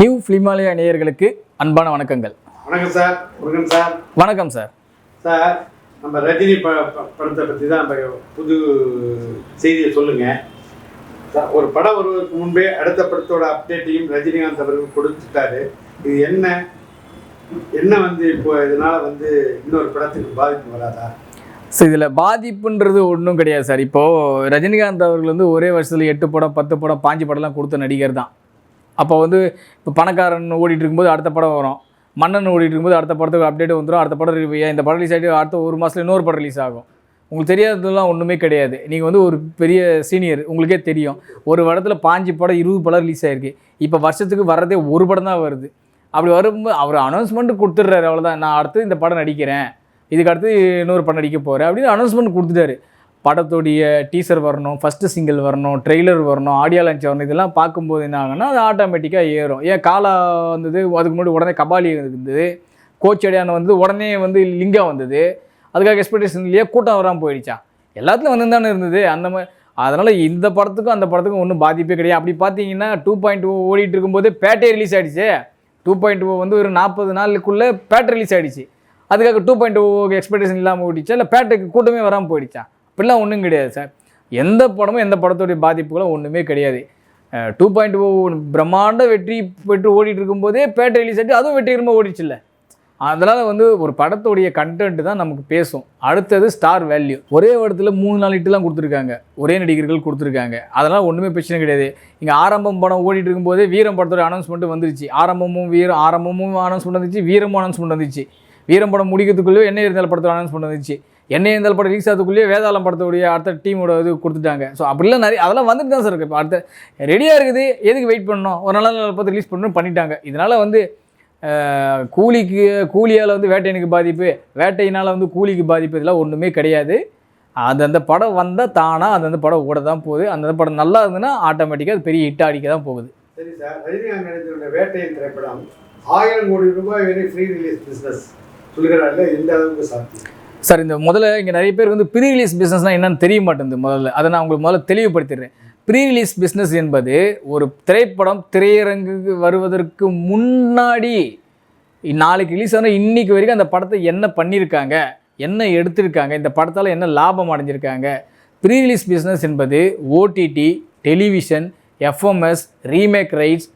New ஃபிலிமாலயா நேயர்களுக்கு அன்பான வணக்கங்கள். வணக்கம் சார் முருகன் சார். வணக்கம் சார். சார் நம்ம ரஜினி ப படத்தை பற்றி தான் நம்ம புது செய்தியை சொல்லுங்க. சார் ஒரு படம் வருவதற்கு முன்பே அடுத்த படத்தோட அப்டேட்டையும் ரஜினிகாந்த் அவர்கள் கொடுத்துட்டாரு. இது என்ன? என்ன வந்து இப்போ இதனால வந்து இன்னொரு படத்துக்கு பாதிப்பு வராதா? ஸோ இதில் பாதிப்புன்றது ஒன்றும் கிடையாது சார். இப்போது ரஜினிகாந்த் அவர்கள் வந்து ஒரே வருஷத்தில் எட்டு படம் பத்து படம் பாஞ்சு படம்லாம் கொடுத்த நடிகர் தான். அப்போ வந்து இப்போ பணக்காரன் ஓடிட்டு இருக்கும்போது அடுத்த படம் வரும். மன்னன் ஓடிட்டு இருக்கும்போது அடுத்த படத்துக்கு அப்டேட் வந்துடும் அடுத்த படம் இந்த படம் ரிலீஸ் ஆகிட்டு அடுத்த ஒரு மாதத்துல இன்னொரு படம் ரிலீஸ் ஆகும். உங்களுக்கு தெரியாததெல்லாம் ஒன்றுமே கிடையாது. நீங்கள் வந்து ஒரு பெரிய சீனியர் உங்களுக்கே தெரியும். ஒரு வருடத்தில் பாஞ்சு படம் இருபது படம் ரிலீஸ் ஆகிருக்கு இப்போ வருஷத்துக்கு வர்றதே ஒரு படம் தான் வருது. அப்படி வரும்போது அவர் அனௌன்ஸ்மெண்ட் கொடுத்துட்றாரு அவ்வளோதான் நான் அடுத்து இந்த படம் நடிக்கிறேன். இதுக்கு அடுத்து இன்னொரு படம் நடிக்க போகிறேன் அப்படின்னு அனௌன்ஸ்மெண்ட் கொடுத்துட்டாரு. படத்துடைய டீசர் வரணும் ஃபஸ்ட்டு சிங்கிள் வரணும் ட்ரெய்லர் வரணும் ஆடியோ லான்ச் வரணும் இதெல்லாம் பார்க்கும்போது என்ன ஆகும்னா அது ஆட்டோமேட்டிக்காக ஏறும். ஏன் காலா வந்தது அதுக்கு முன்னாடி உடனே கபாலி இருந்தது. கோச்சடியான வந்து உடனே வந்து லிங்கம் வந்தது. அதுக்காக எக்ஸ்பெக்டேஷன் இல்லையா கூட்டம் வராமல் போயிடுச்சா? எல்லாத்துலையும் வந்து தானே இருந்தது. அந்த மாதிரி அதனால் இந்த படத்துக்கும் அந்த படத்துக்கும் ஒன்றும் பாதிப்பே கிடையாது. அப்படி பார்த்தீங்கன்னா டூ பாயிண்ட் oh ஓடிட்டு இருக்கும்போது பேட்டே ரிலீஸ் ஆகிடுச்சு டூ பாயிண்ட் வந்து ஒரு நாற்பது நாளுக்குள்ளே பேட்டை ரிலீஸ் ஆகிடுச்சு அதுக்காக டூ பாயிண்ட் எக்ஸ்பெக்டேஷன் இல்லாமல் ஓடிச்சா இல்லை பேட்டைக்கு கூட்டமே வராமல் போயிடுச்சா? இப்படிலாம் ஒன்றும் கிடையாது சார். எந்த படமும் எந்த படத்துடைய பாதிப்புகளும் ஒன்றுமே கிடையாது. டூ பாயிண்ட் ஓ பிரம்மாண்ட வெற்றி பெற்று ஓடிட்டு இருக்கும்போதே பேட்டை ரிலீஸ் ஆகிட்டு அதுவும் வெற்றிகரமாக ஓடிச்சு இல்லை. அதனால் வந்து ஒரு படத்துடைய கண்டென்ட் தான் நமக்கு பேசும். அடுத்தது ஸ்டார் வேல்யூ ஒரே இடத்துல மூணு நாலு இட்டுலாம் கொடுத்துருக்காங்க. ஒரே நடிகர்கள் கொடுத்துருக்காங்க. அதெல்லாம் ஒன்றுமே பிரச்சனை கிடையாது. இங்கே ஆரம்பம் படம் ஓடிட்டு இருக்கும்போதே வீரம் படத்தோட அனௌன்ஸ்மெண்ட் வந்துருச்சு. ஆரம்பமும் வீரம் ஆரம்பமும் அனௌன்ஸ்மெண்ட் வந்துச்சு வீரமும் அனௌன்ஸ்மெண்ட் வந்துச்சு வீரம் படம் முடிக்கிறதுக்குள்ளேயோ என்ன இருந்தாலும் படத்தோட அனௌன்ஸ்மெண்ட் வந்துச்சு என்ன இருந்தால் படம் ரிலீஸ் ஆகிறதுக்குள்ளேயே வேதாளம் படத்துடைய அடுத்த டீமோட இது கொடுத்துட்டாங்க. ஸோ அப்படிலாம் நிறைய அதெல்லாம் வந்துட்டு தான் சார் இருக்குது இப்போ அடுத்த ரெடியாக இருக்குது. எதுக்கு வெயிட் பண்ணணும்? ஒரு நல்ல நல்ல பார்த்து ரிலீஸ் பண்ணணும் பண்ணிட்டாங்க. இதனால் வந்து கூலிக்கு கூலியால் வந்து வேட்டையனுக்கு பாதிப்பு வேட்டையினால் வந்து கூலிக்கு பாதிப்பு இதெல்லாம் ஒன்றுமே கிடையாது. அந்தந்த படம் வந்தால் தானாக அந்தந்த படம் ஓட தான் போகுது. அந்தந்த படம் நல்லா இருந்ததுன்னா ஆட்டோமேட்டிக்காக அது பெரிய ஹிட் அடிக்க தான் போகுது. சரி சார் ரஜினிகாந்த் நடித்த வேட்டையின் திரைப்படம் ஆயிரம் கோடி ரூபாய் வரை ஃப்ரீ ரிலீஸ் பிஸ்னஸ் சொல்கிறாருல எந்த அளவுக்கு சாத்தியம்? சார் இந்த முதல்ல இங்கே நிறைய பேர் வந்து ப்ரீ ரிலீஸ் பிஸ்னஸ்னால் என்னன்னு தெரிய மாட்டேங்குது முதல்ல. அதை நான் உங்களுக்கு முதல்ல தெளிவுபடுத்திடுறேன். ப்ரீ ரிலீஸ் பிஸ்னஸ் என்பது ஒரு திரைப்படம் திரையரங்குக்கு வருவதற்கு முன்னாடி நாளைக்கு ரிலீஸ் ஆனால் இன்னைக்கு வரைக்கும் அந்த படத்தை என்ன பண்ணியிருக்காங்க என்ன எடுத்திருக்காங்க இந்த படத்தால் என்ன லாபம் அடைஞ்சிருக்காங்க. ப்ரீ ரிலீஸ் பிஸ்னஸ் என்பது OTT television FMS remake rights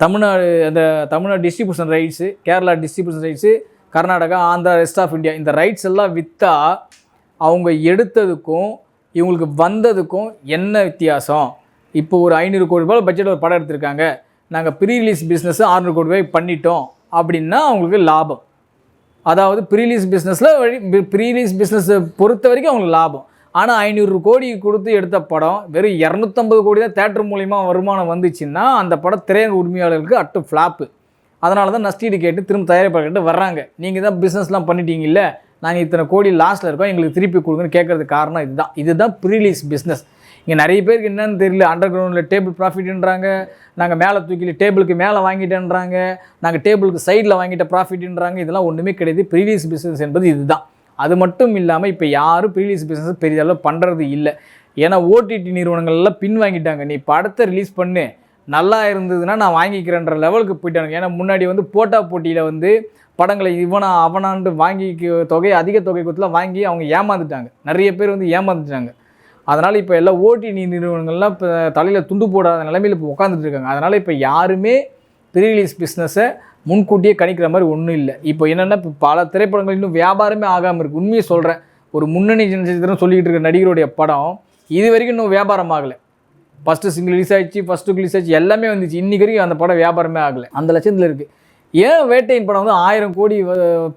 Tamil Nadu அந்த Tamil Nadu distribution rights Kerala distribution rights Karnataka Andhra rest of India இந்த ரைட்ஸ் எல்லாம் விற்றா அவங்க எடுத்ததுக்கும் இவங்களுக்கு வந்ததுக்கும் என்ன வித்தியாசம்? இப்போ ஒரு ஐநூறு கோடி ரூபாய் பட்ஜெட் ஒரு படம் எடுத்திருக்காங்க. நாங்கள் ப்ரீ ரிலீஸ் பிஸ்னஸ் ஆறுநூறு கோடி ரூபாய் பண்ணிட்டோம். அப்படின்னா அவங்களுக்கு லாபம். அதாவது ப்ரீலீஸ் பிஸ்னஸில் வழி ப்ரீலீஸ் பிஸ்னஸை பொறுத்த வரைக்கும் அவங்களுக்கு லாபம். ஆனால் ஐநூறு கோடி கொடுத்து எடுத்த படம் வெறும் இரநூத்தம்பது கோடி தான் தேட்டர் மூலிமா வருமானம் வந்துச்சுன்னா அந்த படம் திரையரங்க உரிமையாளர்களுக்கு அட்டு ஃப்ளாப்பு அதனால தான் நஷ்டீடு கேட்டு திரும்ப தயாரிப்பாளர்கிட்ட வர்றாங்க. நீங்கள் தான் பிஸ்னஸ்லாம் பண்ணிட்டீங்கல்ல? நாங்கள் இத்தனை கோடி லாஸ்ட்டில் இருக்கோம். எங்களுக்கு திருப்பி கொடுங்கன்னு கேட்குறது காரணம் இதுதான். இதுதான் ப்ரீலீஸ் பிஸ்னஸ் இங்கே நிறைய பேருக்கு என்னன்னு தெரியல. அண்டர் கிரவுண்டில் டேபிள் ப்ராஃபிட்ன்றாங்க நாங்கள் மேலே தூக்கில டேபிளுக்கு மேலே வாங்கிட்டேன்றாங்க. நாங்கள் டேபிளுக்கு சைடில் வாங்கிட்ட ப்ராஃபிட்ன்றாங்க இதெல்லாம் ஒன்றுமே கிடையாது. ப்ரீலீஸ் பிஸ்னஸ் என்பது இதுதான். அது மட்டும் இல்லாமல் இப்போ யாரும் ப்ரீலீஸ் பிஸ்னஸ் பெரிய அளவு பண்ணுறது இல்லை. ஏன்னா ஓடிடி நிறுவனங்கள்லாம் பின் வாங்கிட்டாங்க நீ படத்தை ரிலீஸ் பண்ணு. நல்லா இருந்ததுன்னா நான் வாங்கிக்கிறேன்ற லெவலுக்கு போயிட்டாங்க ஏன்னா முன்னாடி வந்து போட்டா போட்டியில் வந்து படங்களை இவனா அவனான்ட்டு வாங்கி தொகை அதிக தொகை கொடுத்துலாம் வாங்கி அவங்க ஏமாந்துட்டாங்க. நிறைய பேர் வந்து ஏமாந்துட்டாங்க. அதனால் இப்போ எல்லா ஓடிடி நிறுவனங்கள்லாம் இப்போ தலையில் துண்டு போடாத நிலைமையில் இப்போ உட்காந்துட்டு இருக்காங்க. அதனால் இப்போ யாருமே ப்ரீ ரிலீஸ் பிஸ்னஸை முன்கூட்டியே கணிக்கிற மாதிரி ஒன்றும் இல்லை. இப்போ என்னென்னா இப்போ பல திரைப்படங்கள் இன்னும் வியாபாரமே ஆகாமல் இருக்குது உண்மையை சொல்கிறேன் ஒரு முன்னணி நட்சத்திரம் சொல்லிக்கிட்டு இருக்க நடிகருடைய படம் இது வரைக்கும் இன்னும் வியாபாரம் ஆகலை. ஃபஸ்ட்டு சிங்கிள் ரிலீஸ் ஆயிடுச்சு ஃபஸ்ட்டு ரிலீஸ் ஆச்சு எல்லாமே வந்துச்சு. இன்னைக்கு வரைக்கும் அந்த படம் வியாபாரமே ஆகலை. அந்த லட்சத்தில் இருக்குது ஏன் வேட்டையின் படம் வந்து ஆயிரம் கோடி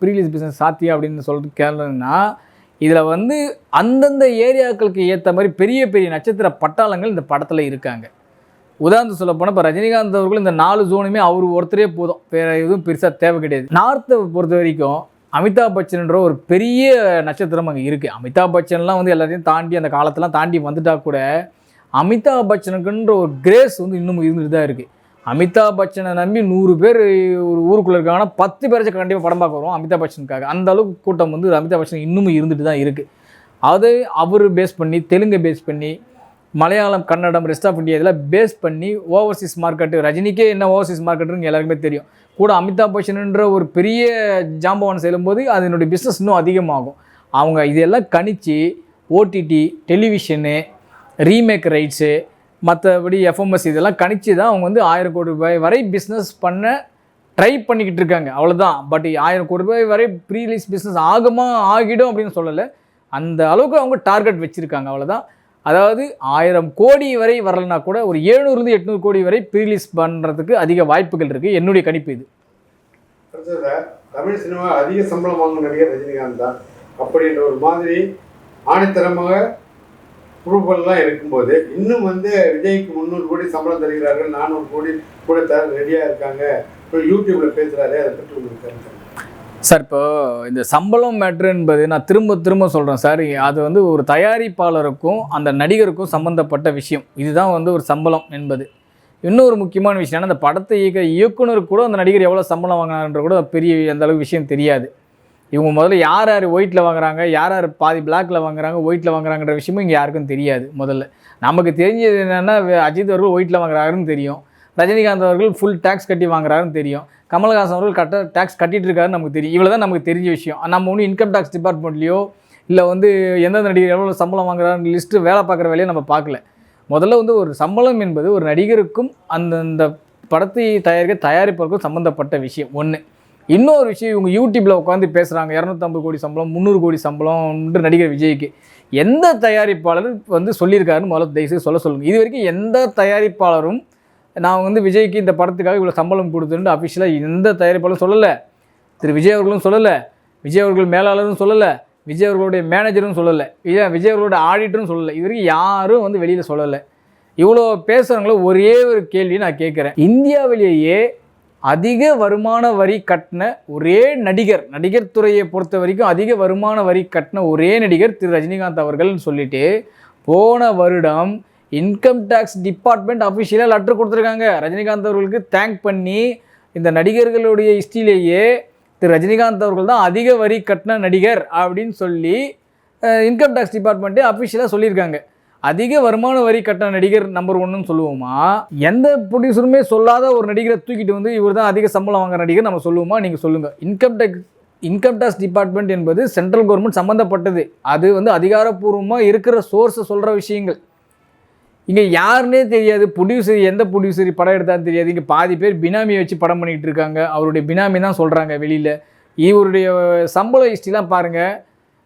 ப்ரீலீஸ் பிஸ்னஸ் சாத்தியம் அப்படின்னு சொல்லிட்டு கேளுன்னா இதில் வந்து அந்தந்த ஏரியாக்களுக்கு ஏற்ற மாதிரி பெரிய பெரிய நட்சத்திர பட்டாளங்கள் இந்த படத்தில் இருக்காங்க. உதாரணத்துக்கு சொல்ல போனால் இப்போ ரஜினிகாந்த் அவர்கள் இந்த நாலு ஜோனுமே அவர் ஒருத்தரே போதும். வேறு எதுவும் பெருசாக தேவை கிடையாது. நார்த்தை பொறுத்த வரைக்கும் அமிதாப் பச்சன்ன்ற ஒரு பெரிய நட்சத்திரம் அங்கே இருக்குது அமிதாப் பச்சன்லாம் வந்து எல்லாத்தையும் தாண்டி அந்த காலத்தெல்லாம் தாண்டி வந்துட்டால் கூட அமிதாப் பச்சனுக்குன்ற ஒரு கிரேஸ் வந்து இன்னும் இருந்துட்டு தான் இருக்குது அமிதாப் பச்சனை நம்பி நூறு பேர் ஒரு ஊருக்குள்ளே இருக்காங்கன்னா பத்து பேராச்சும் கண்டிப்பாக படம் பார்க்க வரும் அமிதாப் பச்சனுக்காக. அந்த அளவுக்கு கூட்டம் வந்து அமிதாப் பச்சன் இன்னமும் இருந்துட்டு தான் இருக்குது அதை அவர் பேஸ் பண்ணி தெலுங்கை பேஸ் பண்ணி Malayalam Kannada rest of India இதெல்லாம் பேஸ் பண்ணி ஓவர்சீஸ் மார்க்கெட்டு ரஜினிக்கே என்ன ஓவர்சீஸ் மார்க்கெட்டுன்னு எல்லாருக்குமே தெரியும். கூட அமிதாப் பச்சனுன்ற ஒரு பெரிய ஜாம்பவான் செல்லும்போது அதனுடைய பிஸ்னஸ் இன்னும் அதிகமாகும். அவங்க இதெல்லாம் கணிச்சு ஓடிடி டெலிவிஷனு ரீமேக் ரைட்ஸு மற்றபடி எஃப்எம்எஸ் இதெல்லாம் கணிச்சு தான் அவங்க வந்து ஆயிரம் கோடி ரூபாய் வரை பிஸ்னஸ் பண்ண ட்ரை பண்ணிக்கிட்டு இருக்காங்க. அவ்வளோதான் பட் ஆயிரம் கோடி ரூபாய் வரை ப்ரீலீஸ் பிஸ்னஸ் ஆகுமா ஆகிடும் அப்படின்னு சொல்லலை. அந்த அளவுக்கு அவங்க டார்கெட் வச்சுருக்காங்க. அவ்வளோதான் அதாவது ஆயிரம் கோடி வரை வரலனா கூட ஒரு ஏழுநூறுலேருந்து எட்நூறு கோடி வரை ப்ரீலீஸ் பண்ணுறதுக்கு அதிக வாய்ப்புகள் இருக்குது என்னுடைய கணிப்பு இது. தமிழ் சினிமா அதிக சம்பளம் வாங்கும் நடிகர் ரஜினிகாந்த் தான். அப்படின்ற ஒரு மாதிரி ஆணைத்தரமாக ப்ரூஃபெல்லாம் இருக்கும்போது இன்னும் வந்து விஜய்க்கு முந்நூறு கோடி சம்பளம் தருகிறார்கள் நானூறு கோடி கூட தர ரெடியாக இருக்காங்க. இப்போ யூடியூப்ல பேசுகிறாரு அதை பற்றி உங்களுக்கு சார் இப்போ இந்த சம்பளம் மேட்ரு என்பது நான் திரும்ப திரும்ப சொல்கிறேன் சார். அது வந்து ஒரு தயாரிப்பாளருக்கும் அந்த நடிகருக்கும் சம்மந்தப்பட்ட விஷயம். இதுதான் வந்து ஒரு சம்பளம் என்பது. இன்னொரு முக்கியமான விஷயம் அந்த படத்தை இயக்க இயக்குனர் கூட அந்த நடிகர் எவ்வளோ சம்பளம் வாங்கினார்ன்ற கூட பெரிய அந்த அளவுக்கு விஷயம் தெரியாது. இவங்க முதல்ல யார் யார் ஒயிட்டில் வாங்குறாங்க யார் யார் பாதி பிளாக்கில் வாங்குறாங்க ஒயிட்டில் வாங்குறாங்கன்ற விஷயமும் இங்கே யாருக்கும் தெரியாது முதல்ல. நமக்கு தெரிஞ்சது என்னென்னா அஜித் அவர்கள் ஒயிட்டில் வாங்குறாருன்னு தெரியும். ரஜினிகாந்த் அவர்கள் ஃபுல் டேக்ஸ் கட்டி வாங்குறாருன்னு தெரியும். கமல்ஹாசன் அவர்கள் கட்ட டேக்ஸ் கட்டிகிட்டு இருக்காருன்னு நமக்கு தெரியும். இவ்வளோ தான் நமக்கு தெரிஞ்ச விஷயம். நம்ம ஒன்றும் இன்கம் டேக்ஸ் டிபார்ட்மெண்ட்லேயோ இல்லை வந்து எந்தெந்த நடிகர் எவ்வளோ சம்பளம் வாங்குறாருன்னு லிஸ்ட்டு வேலை பார்க்குற வேலையை நம்ம பார்க்கல. முதல்ல வந்து ஒரு சம்பளம் என்பது ஒரு நடிகருக்கும் அந்தந்த படத்தை தயாரிக்க தயாரிப்பவருக்கும் சம்மந்தப்பட்ட விஷயம். ஒன்று இன்னொரு விஷயம் இவங்க யூடியூப்பில் உட்காந்து பேசுகிறாங்க இரநூத்தம்பது கோடி சம்பளம் முந்நூறு கோடி சம்பளம்ன்ற நடிகர் விஜய்க்கு. எந்த தயாரிப்பாளர் வந்து சொல்லியிருக்காருன்னு முதல்ல தயவுசெய்து சொல்ல சொல்லுங்கள் இது வரைக்கும் எந்த தயாரிப்பாளரும் நான் வந்து விஜய்க்கு இந்த படத்துக்காக இவ்வளோ சம்பளம் கொடுத்துட்டு அஃபிஷியலாக எந்த தயாரிப்பாளரும் சொல்லலை. திரு விஜய் அவர்களும் சொல்லலை. விஜய் அவர்கள் மேலாளரும் சொல்லலை. விஜய் அவர்களுடைய மேனேஜரும் சொல்லலை. விஜய் விஜய் அவர்களோட ஆடிட்டரும் சொல்லலை. இது வரைக்கும் யாரும் வந்து வெளியில் சொல்லலை. இவ்வளோ பேசுகிறவங்கள ஒரே ஒரு கேள்வி நான் கேட்குறேன். இந்தியாவிலேயே அதிக வருமான வரி கட்டின ஒரே நடிகர் நடிகர் துறையை பொறுத்த வரைக்கும் அதிக வருமான வரி கட்டின ஒரே நடிகர் திரு. ரஜினிகாந்த் அவர்கள்னு சொல்லிட்டு போன வருடம் இன்கம் டேக்ஸ் டிபார்ட்மெண்ட் அஃபிஷியலாக லெட்டர் கொடுத்துருக்காங்க. ரஜினிகாந்த் அவர்களுக்கு தேங்க் பண்ணி இந்த நடிகர்களுடைய ஹிஸ்டிலேயே திரு. ரஜினிகாந்த் அவர்கள் தான் அதிக வரி கட்டின நடிகர் அப்படின்னு சொல்லி இன்கம் டேக்ஸ் டிபார்ட்மெண்ட்டே அஃபிஷியலாக சொல்லியிருக்காங்க. அதிக வருமான வரி கட்ட நடிகர் நம்பர் ஒன்றுன்னு சொல்லுவோமா? எந்த ப்ரொடியூசருமே சொல்லாத ஒரு நடிகரை தூக்கிட்டு வந்து இவர் தான் அதிக சம்பளம் வாங்குற நடிகர் நம்ம சொல்லுவோமா? நீங்கள் சொல்லுங்கள் income tax income tax department என்பது சென்ட்ரல் கவர்மெண்ட் சம்மந்தப்பட்டது அது வந்து அதிகாரப்பூர்வமாக இருக்கிற சோர்ஸை சொல்கிற விஷயங்கள். இங்கே யாருன்னே தெரியாது. ப்ரொடியூசர் எந்த ப்ரொடியூசர் படம் எடுத்தான்னு தெரியாது. இங்கே பாதி பேர் பினாமியை வச்சு படம் பண்ணிகிட்டு இருக்காங்க. அவருடைய பினாமி தான் சொல்கிறாங்க வெளியில். இவருடைய சம்பள ஹிஸ்ட்ரிலாம் பாருங்கள்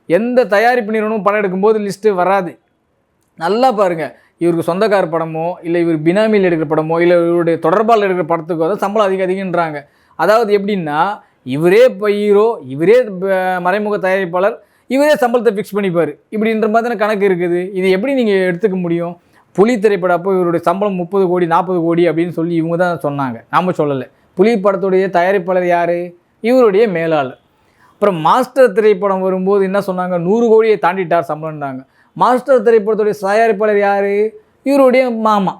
எந்த தயாரிப்பு நிறுவனமும் படம் எடுக்கும்போது லிஸ்ட்டு வராது. நல்லா பாருங்கள் இவருக்கு சொந்தக்கார படமோ இல்லை இவர் பினாமியில் எடுக்கிற படமோ இல்லை இவருடைய தொடர்பால் எடுக்கிற படத்துக்கோ தான் சம்பளம் அதிகம் அதிகன்றாங்க அதாவது எப்படின்னா இவரே இப்போ ஹீரோ இவரே மறைமுக தயாரிப்பாளர் இவரே சம்பளத்தை ஃபிக்ஸ் பண்ணிப்பார். இப்படின்ற மாதிரி கணக்கு இருக்குது. இது எப்படி நீங்கள் எடுத்துக்க முடியும்? புலி திரைப்படம் அப்போ இவருடைய சம்பளம் முப்பது கோடி நாற்பது கோடி அப்படின்னு சொல்லி இவங்க தான் சொன்னாங்க. நாம் சொல்லலை. புலி படத்துடைய தயாரிப்பாளர் யார்? இவருடைய மேலாளர். அப்புறம் மாஸ்டர் திரைப்படம் வரும்போது என்ன சொன்னாங்க? நூறு கோடியை தாண்டிட்டார் சம்பளம்னாங்க மாஸ்டர் திரைப்படத்துடைய தயாரிப்பாளர் யார்? இவருடைய மாமா.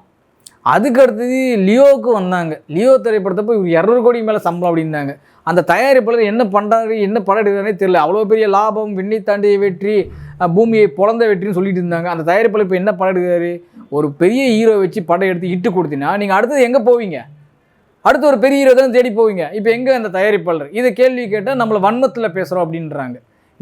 அதுக்கு அடுத்தது லியோவுக்கு வந்தாங்க. லியோ திரைப்படத்தப்போ இவர் இரநூறு கோடி மேலே சம்பளம் அப்படின்னாங்க. அந்த தயாரிப்பாளர் என்ன பண்ணுறாரு என்ன படம் எடுக்கிறானே தெரியல. அவ்வளோ பெரிய லாபம் விண்ணை தாண்டிய வெற்றி பூமியை பிறந்த வெற்றின்னு சொல்லிட்டு இருந்தாங்க. அந்த தயாரிப்பாளர் இப்போ என்ன படம் எடுக்கிறாரு ஒரு பெரிய ஹீரோ வச்சு படம் எடுத்து இட்டு கொடுத்தினா நீங்கள் அடுத்தது எங்கே போவீங்க? அடுத்து ஒரு பெரிய ஹீரோ தான் தேடி போவீங்க. இப்போ எங்கே அந்த தயாரிப்பாளர்? இதை கேள்வி கேட்டால் நம்மளை வன்மத்தில் பேசுகிறோம் அப்படின்றாங்க.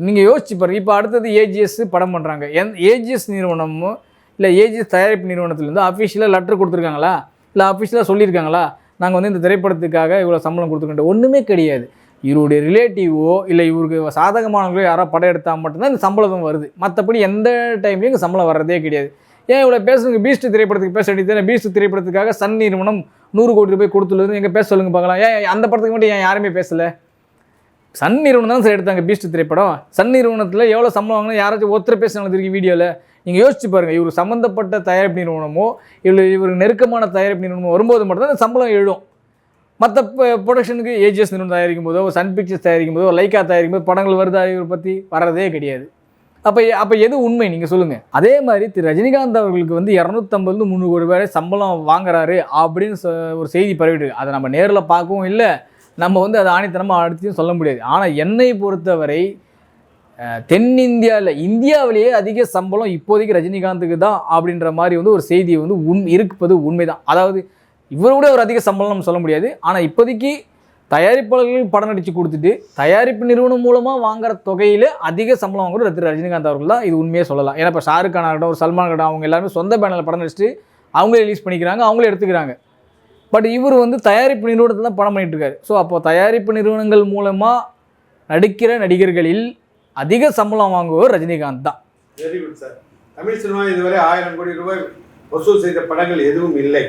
நீங்கள் யோசிச்சு பாருங்கள் இப்போ அடுத்தது ஏஜிஎஸ் படம் பண்ணுறாங்க எந் ஏஜிஎஸ் நிறுவனமோ இல்லை ஏஜிஎஸ் தயாரிப்பு நிறுவனத்துலேருந்து அஃபிஷியலாக லெட்டர் கொடுத்துருக்காங்களா? இல்லை அஃபிஷியலாக சொல்லியிருக்காங்களா? நாங்கள் வந்து இந்த திரைப்படத்துக்காக இவ்வளோ சம்பளம் கொடுத்துருக்கோம் ஒன்றுமே கிடையாது. இவருடைய ரிலேட்டிவோ இல்லை இவருக்கு சாதகமானவங்களோ யாரோ படம் எடுத்தால் மட்டும்தான் இந்த சம்பளம் வருது. மற்றபடி எந்த டைம்லையும் இங்கே சம்பளம் வர்றதே கிடையாது. ஏன் இவ்வளோ பேசுங்க பீஸ்ட் திரைப்படத்துக்கு பேச வேண்டியது பீஸ்ட் திரைப்படத்துக்காக சன் நிறுவனம் நூறு கோடி ரூபாய் கொடுத்துள்ளது எங்கே பேச சொல்லுங்க பார்க்கலாம். ஏன் அந்த படத்துக்கு மட்டும் ஏன் யாருமே பேசலை? சன் நிறுவனம் தான் சார் எடுத்தாங்க பீஸ்ட் திரைப்படம். சன் நிறுவனத்தில் எவ்வளோ சம்பளம் வாங்கினா யாராச்சும் ஒருத்தர் பேசினாலும் இருக்கு வீடியோவில் நீங்கள் யோசிச்சு பாருங்கள் இவர் சம்மந்தப்பட்ட தயாரிப்பு நிறுவனமோ இல்லை இவர் நெருக்கமான தயாரிப்பு நிறுவனமோ வரும்போது மட்டும்தான் அந்த சம்பளம் எழும். மற்ற ப்ரொடக்ஷனுக்கு ஏஜிஎஸ் நிறுவனம் தயாரிக்கும் போதோ சன் பிக்சர்ஸ் தயாரிக்கும் போதோ லைக்கா தயாரிக்கும் போது படங்கள் வருதா இவர் பற்றி வர்றதே கிடையாது. அப்போ அப்போ எது உண்மை? நீங்கள் சொல்லுங்கள் அதே மாதிரி திரு. ரஜினிகாந்த் அவர்களுக்கு வந்து இரநூத்தம்பதுலேருந்து முந்நூறு கோடி ரூபாய் சம்பளம் வாங்குறாரு அப்படின்னு ஒரு செய்தி பரவிட்டு அதை நம்ம நேரில் பார்க்கவும் இல்லை. நம்ம வந்து அதை ஆணித்தனமாக அடுத்தையும் சொல்ல முடியாது. ஆனால் என்னை பொறுத்தவரை தென்னிந்தியாவில் இந்தியாவிலேயே அதிக சம்பளம் இப்போதைக்கு ரஜினிகாந்துக்கு தான் அப்படின்ற மாதிரி வந்து ஒரு செய்தி வந்து உண் இருப்பது உண்மைதான். அதாவது இவரை விட ஒரு அதிக சம்பளம் நம்ம சொல்ல முடியாது. ஆனால் இப்போதைக்கு தயாரிப்பாளர்கள் படம் நடித்து கொடுத்துட்டு தயாரிப்பு நிறுவனம் மூலமாக வாங்குற தொகையில் அதிக சம்பளம் வாங்குற திரு ரஜினிகாந்த் அவர்கள் தான் இது உண்மையே சொல்லலாம். ஏன்னா இப்போ ஷாருக் கான் ஆகட்டும் ஒரு சல்மான் ஆகட்டும் அவங்க எல்லாருமே சொந்த பேனலில் படம் நடிச்சுட்டு அவங்களே ரிலீஸ் பண்ணிக்கிறாங்க அவங்களே எடுத்துக்கிறாங்க. பட் இவர் வந்து தயாரிப்பு நிறுவனத்தில் தான் படம் பண்ணிட்டு இருக்காரு ஸோ அப்போ தயாரிப்பு நிறுவனங்கள் மூலமாக நடிக்கிற நடிகர்களில் அதிக சம்பளம் வாங்குவோர் ரஜினிகாந்த் தான். Very good sir Tamil cinema இதுவரை ஆயிரம் கோடி ரூபாய் வசூல் செய்த படங்கள் எதுவும் இல்லை.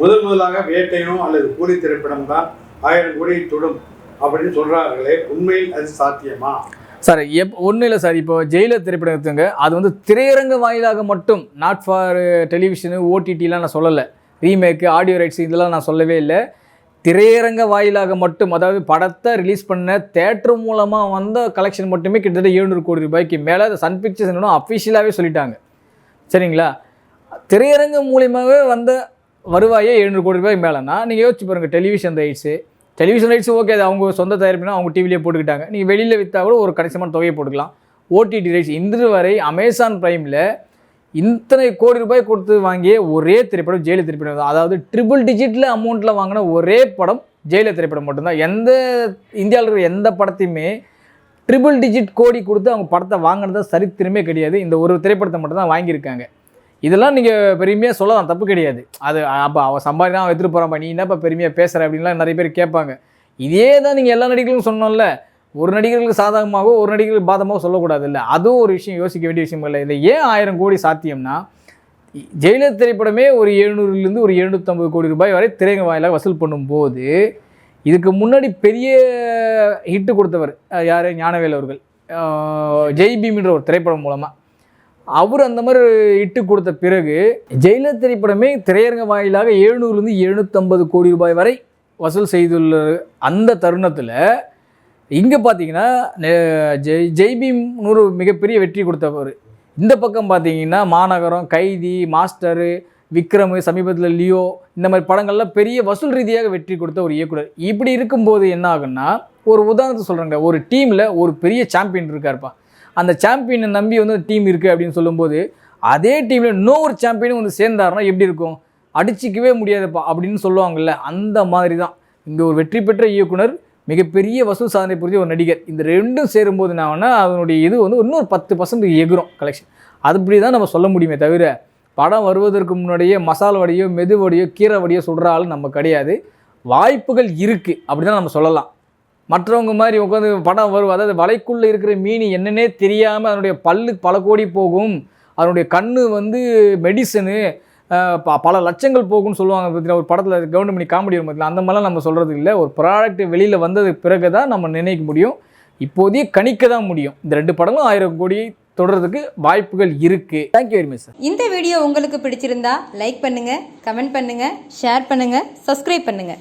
முதல் முதலாக வேட்டையனோ அல்லது கூலி திரைப்படம் தான் ஆயிரம் கோடியை தொடும் அப்படின்னு சொல்றார்களே உண்மையில் அது சாத்தியமா? சார் எப் ஒன்றும் இல்லை சார் இப்போ ஜெயிலர் திரைப்படம் எடுத்துங்க. அது வந்து திரையரங்க வாயிலாக மட்டும் நாட் ஃபார் டெலிவிஷனு ஓடிடிலாம் நான் சொல்லலை. ரீமேக்கு ஆடியோ ரைட்ஸ் இதெல்லாம் நான் சொல்லவே இல்லை. திரையரங்க வாயிலாக மட்டும் அதாவது படத்தை ரிலீஸ் பண்ண தேட்டர் மூலமாக வந்த கலெக்ஷன் மட்டுமே கிட்டத்தட்ட எழுநூறு கோடி ரூபாய்க்கு மேலே சன் பிக்சர்ஸ் என்னன்னா அஃபிஷியலாகவே சொல்லிட்டாங்க. சரிங்களா? திரையரங்கு மூலியமாகவே வந்த வருவாயே எழுநூறு கோடி ரூபாய் மேலேனா நீங்கள் யோசிச்சு பாருங்கள் television rights television rights okay அது அவங்க சொந்த தயாரிப்புனா அவங்க டிவிலே போட்டுக்கிட்டாங்க. நீங்கள் வெளியில் விற்றா கூட ஒரு கணிசமான தொகையை போட்டுக்கலாம். ஓடிடி ரைட்ஸ் இன்று வரை அமேசான் ப்ரைமில் இத்தனை கோடி ரூபாய் கொடுத்து வாங்கிய ஒரே திரைப்படம் ஜெயில திரைப்படம் அதாவது ட்ரிபிள் டிஜிட்டில் அமௌண்ட்டில் வாங்கின ஒரே படம் ஜெயில திரைப்படம் மட்டும்தான். எந்த இந்தியாவில் இருக்கிற எந்த படத்தையுமே ட்ரிபிள் டிஜிட் கோடி கொடுத்து அவங்க படத்தை வாங்கினதா சரித்திரமே கிடையாது. இந்த ஒரு திரைப்படத்தை மட்டும் தான் வாங்கியிருக்காங்க. இதெல்லாம் நீங்கள் பெருமையாக சொல்லலாம் தப்பு கிடையாது. அது அப்போ அவன் சம்பாதினா அவன் எடுத்துகிட்டு போகிறான் நீ என்னப்பா பெருமையாக பேசுகிற அப்படின்லாம் நிறைய பேர் கேட்பாங்க. இதே தான் நீங்கள் எல்லா நடிகர்களும் சொன்னோம்ல ஒரு நடிகர்களுக்கு சாதகமாகவோ ஒரு நடிகர்களுக்கு பாதமாகவோ சொல்லக்கூடாது இல்லை. அதுவும் ஒரு விஷயம் யோசிக்க வேண்டிய விஷயம் இல்லை. இதை ஏன் ஆயிரம் கோடி சாத்தியம்னா ஜெயலலிதா திரைப்படமே ஒரு எழுநூறுலேருந்து ஒரு எழுநூற்றம்பது கோடி ரூபாய் வரை திரையரங்க வாயிலாக வசூல் பண்ணும்போது இதுக்கு முன்னாடி பெரிய ஹிட்டு கொடுத்தவர் யார்? ஞானவேல் அவர்கள். ஜெய் பீம்ன்ற ஒரு திரைப்படம் மூலமாக அவர் அந்த மாதிரி இட்டு கொடுத்த பிறகு ஜெயலலிதா திரைப்படமே திரையரங்க வாயிலாக எழுநூறுலேருந்து எழுநூற்றம்பது கோடி ரூபாய் வரை வசூல் செய்துள்ள அந்த தருணத்தில் இங்கே பார்த்தீங்கன்னா ஜெய் ஜெய்பீம்னு ஒரு மிகப்பெரிய வெற்றி கொடுத்தவர். இந்த பக்கம் பார்த்தீங்கன்னா மாநகரம் கைதி மாஸ்டரு விக்ரம் சமீபத்தில் லியோ இந்த மாதிரி படங்கள்லாம் பெரிய வசூல் ரீதியாக வெற்றி கொடுத்த ஒரு இயக்குனர். இப்படி இருக்கும்போது என்ன ஆகுன்னா ஒரு உதாரணத்தை சொல்கிறேங்க ஒரு டீமில் ஒரு பெரிய சாம்பியன் இருக்காருப்பா. அந்த சாம்பியனை நம்பி வந்து டீம் இருக்குது அப்படின்னு சொல்லும்போது அதே டீமில் இன்னொரு சாம்பியனும் வந்து சேர்ந்தாருன்னா எப்படி இருக்கும்? அடிச்சிக்கவே முடியாதுப்பா அப்படின்னு சொல்லுவாங்கல்ல அந்த மாதிரி தான் இங்கே ஒரு வெற்றி பெற்ற இயக்குனர் மிகப்பெரிய வசூல் சாதனை புரிஞ்ச ஒரு நடிகர். இந்த ரெண்டும் சேரும்போது என்ன ஆகும்னா அதனுடைய இது வந்து இன்னொரு பத்து பர்சன்ட் எகிரும் கலெக்ஷன் அதுபடி தான் நம்ம சொல்ல முடியுமே தவிர படம் வருவதற்கு முன்னாடியே மசால் வடையோ மெது வடையோ கீரை வடையோ சுடுற ஆள் நம்ம கிடையாது. வாய்ப்புகள் இருக்குது அப்படி தான் நம்ம சொல்லலாம். மற்றவங்க மாதிரி உட்காந்து படம் வரும் அதாவது வலைக்குள்ளே இருக்கிற மீன் என்னன்னே தெரியாமல் அதனுடைய பல்லு பல கோடி போகும். அதனுடைய கண்ணு வந்து மெடிசனு பல லட்சங்கள் போகும்னு சொல்லுவாங்க பார்த்தீங்கன்னா ஒரு படத்தில் கவர்மெண்ட் பண்ணி காமெடி வரும் பார்த்தீங்களா அந்த மாதிரிலாம் நம்ம சொல்கிறது இல்லை. ஒரு ப்ராடக்ட் வெளியில் வந்ததுக்கு பிறகு தான் நம்ம நினைக்க முடியும். இப்போதையே கணிக்க தான் முடியும். இந்த ரெண்டு படங்களும் ஆயிரம் கோடி தொடர்றதுக்கு வாய்ப்புகள் இருக்குது thank you very much sir இந்த வீடியோ உங்களுக்கு பிடிச்சிருந்தா லைக் பண்ணுங்க கமெண்ட் பண்ணுங்க ஷேர் பண்ணுங்க சப்ஸ்கிரைப் பண்ணுங்க.